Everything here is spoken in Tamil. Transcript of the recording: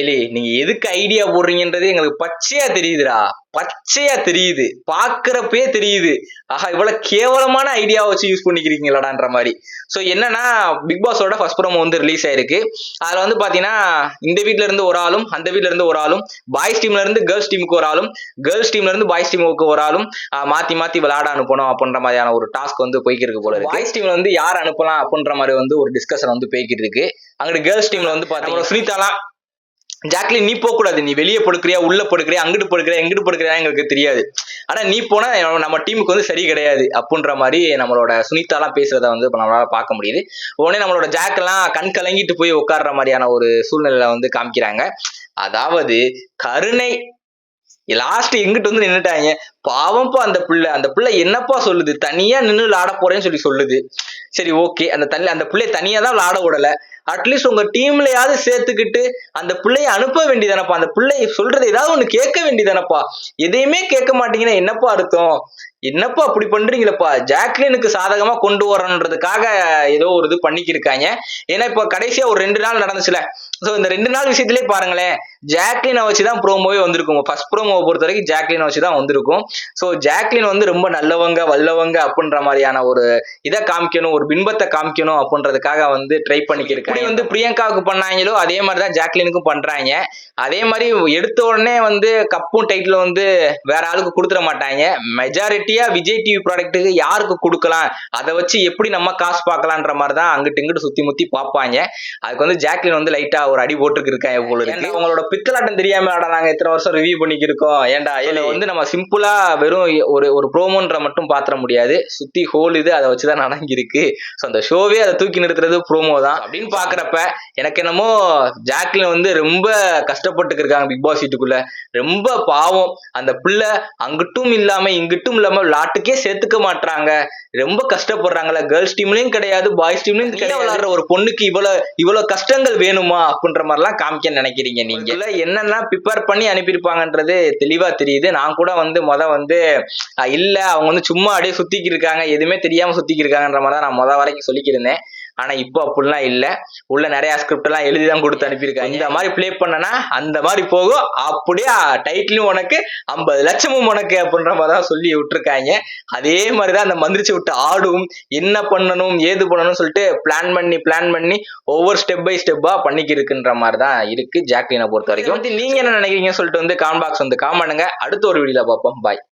ஏலி நீங்க எதுக்கு ஐடியா போடுறீங்கன்றது எங்களுக்கு பச்சையா தெரியுதுடா. பச்சையா தெரியுது. பாக்குறப்பே தெரியுது. ஆஹா இவ்வளவு கேவலமான ஐடியா வச்சு யூஸ் பண்ணிக்கிறீங்களாடான்ற மாதிரி. ஸோ என்னன்னா பிக் பாஸோட ஃபர்ஸ்ட் ப்ரோமோ வந்து ரிலீஸ் ஆயிருக்கு. அதுல வந்து பாத்தீங்கன்னா இந்த வீட்ல இருந்து ஒரு ஆளும் அந்த வீட்ல இருந்து ஒரு ஆளும் பாய்ஸ் டீம்ல இருந்து கேர்ள்ஸ் டீமுக்கு ஒரு ஆளும் கேர்ள்ஸ் டீம்ல இருந்து பாய்ஸ் டீமுக்கு ஒரு ஆளும் மாத்தி மாத்தி விளையாட அனுப்பணும் அப்படின்ற மாதிரியான ஒரு டாஸ்க் வந்து போய்க்கிட்டு இருக்கு போல இருக்கு. பாய்ஸ் டீம்ல வந்து யார் அனுப்பலாம் அப்படின்ற மாதிரி வந்து ஒரு டிஸ்கஷன் வந்து போய்கிட்டு இருக்கு. அங்கிட்டு கேர்ள்ஸ் டீம்ல வந்து பாத்தீங்கன்னா சுனிதாலாம் ஜாக்லின் நீ போக கூடாது நீ வெளியே படுக்கிறியா உள்ள படுக்கிறியா அங்கிட்டு படுக்கிறியா எங்கிட்டு படுக்கிறியா எங்களுக்கு தெரியாது. ஆனா நீ போனா நம்ம டீமுக்கு வந்து சரி கிடையாது அப்படின்ற மாதிரி நம்மளோட சுனிதாலாம் பேசுறத வந்து நம்மளால பார்க்க முடியுது. உடனே நம்மளோட ஜாக் எல்லாம் கண் கலங்கிட்டு போய் உட்கார்ற மாதிரியான ஒரு சூழ்நிலையில வந்து காமிக்கிறாங்க. அதாவது கருணை லாஸ்ட் எங்கிட்டு வந்து நின்றுட்டாங்க பாவம்ப்பா அந்த பிள்ளை. அந்த பிள்ளை என்னப்பா சொல்லுது? தனியா நின்று விளாட போறேன்னு சொல்லி சொல்லுது. சரி ஓகே அந்த தனி அந்த பிள்ளை தனியா தான் விளாட விடல. அட்லீஸ்ட் உங்க டீம்லயாவது சேர்த்துக்கிட்டு அந்த பிள்ளைய அனுப்ப வேண்டியதானப்பா? அந்த பிள்ளை சொல்றது ஏதாவது ஒண்ணு கேட்க வேண்டியதானப்பா? எதையுமே கேட்க மாட்டீங்கன்னா என்னப்பா அர்த்தம்? என்னப்பா அப்படி பண்றீங்களப்பா? ஜாக்லினுக்கு சாதகமா கொண்டு வரணுன்றதுக்காக ஏதோ ஒரு இது பண்ணிக்கிருக்காங்க. ஏன்னா இப்ப கடைசியா ஒரு ரெண்டு நாள் நடந்துச்சுல. ஸோ இந்த ரெண்டு நாள் விஷயத்திலே பாருங்களேன். ஜாக்லினை வச்சு தான் ப்ரோமோவே வந்திருக்கும். ஃபர்ஸ்ட் ப்ரோமோவை பொறுத்த வரைக்கும் ஜாக்லினை வச்சு தான் வந்திருக்கும். ஸோ ஜாக்லின் வந்து ரொம்ப நல்லவங்க வல்லவங்க அப்படின்ற மாதிரியான ஒரு இதை காமிக்கணும் ஒரு பின்பத்தை காமிக்கணும் அப்படின்றதுக்காக வந்து ட்ரை பண்ணிக்கிருக்காங்க. இப்படி வந்து பிரியங்காவுக்கு பண்ணாங்களோ அதே மாதிரி தான் ஜாக்லினுக்கும் பண்றாங்க. அதே மாதிரி எடுத்த உடனே வந்து கப்பும் டைட்டிலும் வந்து வேற ஆளுக்கு கொடுத்துட மாட்டாங்க. மெஜாரிட்டியா விஜய் டிவி ப்ராடக்ட்டுக்கு யாருக்கு கொடுக்கலாம்? அதை வச்சு எப்படி நம்ம காசு பார்க்கலான்ற மாதிரி தான் அங்கிட்டு இங்கிட்டு சுத்தி முத்தி பார்ப்பாங்க. அதுக்கு வந்து ஜாக்லின் வந்து லைட்டா ஒரு அடி போட்டுருக்கு இருக்காங்க போல இருக்கு. உங்களோட பித்தலாட்டம் தெரியாம நாங்க இத்தனை வருஷம் ரிவ்யூ பண்ணிக்கிருக்கோம். ஏன்டா இதுல வந்து நம்ம சிம்பிளா வெறும் ஒரு ஒரு ப்ரோமோன்ற மட்டும் பாத்திர முடியாது. சுத்தி ஹோல் இது அதை வச்சுதான் நடங்கிருக்கு ஸோ அந்த ஷோவே அதை தூக்கி நிறுத்துறது ப்ரோமோ தான். அப்படின்னு பாக்குறப்ப எனக்கு என்னமோ ஜாக்லின் வந்து ரொம்ப கஷ்டப்பட்டு இருக்காங்க பிக் பாஸ் வீட்டுக்குள்ள. ரொம்ப பாவம். அந்த பிள்ளை அங்கிட்டும் இல்லாம இங்கிட்டும் இல்லாம விளாட்டுக்கே சேர்த்துக்க மாட்றாங்க. ரொம்ப கஷ்டப்படுறாங்கல்ல. கேர்ள்ஸ் டீம்லயும் கிடையாது பாய்ஸ் டீம்லயும் கிடையாது. விளையாடுற ஒரு பொண்ணுக்கு இவ்வளவு இவ்வளவு கஷ்டங்கள் வேணுமா? அப்படின்ற மாதிரிலாம் காமிக்க நினைக்கிறீங்க நீங்க. என்னென்ன ப்ரிப்பேர் பண்ணி அனுப்பியிருப்பாங்கன்றது தெளிவா தெரியுது. நான் கூட வந்து முத வந்து இல்ல அவங்க வந்து சும்மா அப்படியே சுத்திக்கிட்டு இருக்காங்க. எதுவுமே தெரியாம சுத்திக்கிட்டு இருக்காங்கன்ற மாதிரி தான் நான் முத வரைக்கும் சொல்லிக்கிருந்தேன் ஆனா இப்போ அப்படிலாம் இல்ல. உள்ள நிறைய ஸ்கிரிப்ட் எல்லாம் எழுதி தான் கொடுத்து அனுப்பியிருக்காங்க. இந்த மாதிரி ப்ளே பண்ணனா அந்த மாதிரி போகும். அப்படியே டைட்டிலும் உனக்கு ஐம்பது லட்சமும் உனக்கு அப்படின்ற மாதிரி தான் சொல்லி விட்டுருக்காங்க. அதே மாதிரி தான் அந்த மந்திரிச்சு விட்டு ஆடும். என்ன பண்ணணும் ஏது பண்ணணும்னு சொல்லிட்டு பிளான் பண்ணி பிளான் பண்ணி ஒவ்வொரு ஸ்டெப் பை ஸ்டெப்பா பண்ணிக்கிருக்குன்ற மாதிரி தான் இருக்கு ஜாக்லினை பொறுத்த வரைக்கும் நீங்க என்ன நினைக்கிறீங்கன்னு சொல்லிட்டு வந்து கான் பாக்ஸ் வந்து காம் பண்ணுங்க. அடுத்த ஒரு வீடியோல பார்ப்போம். பாய்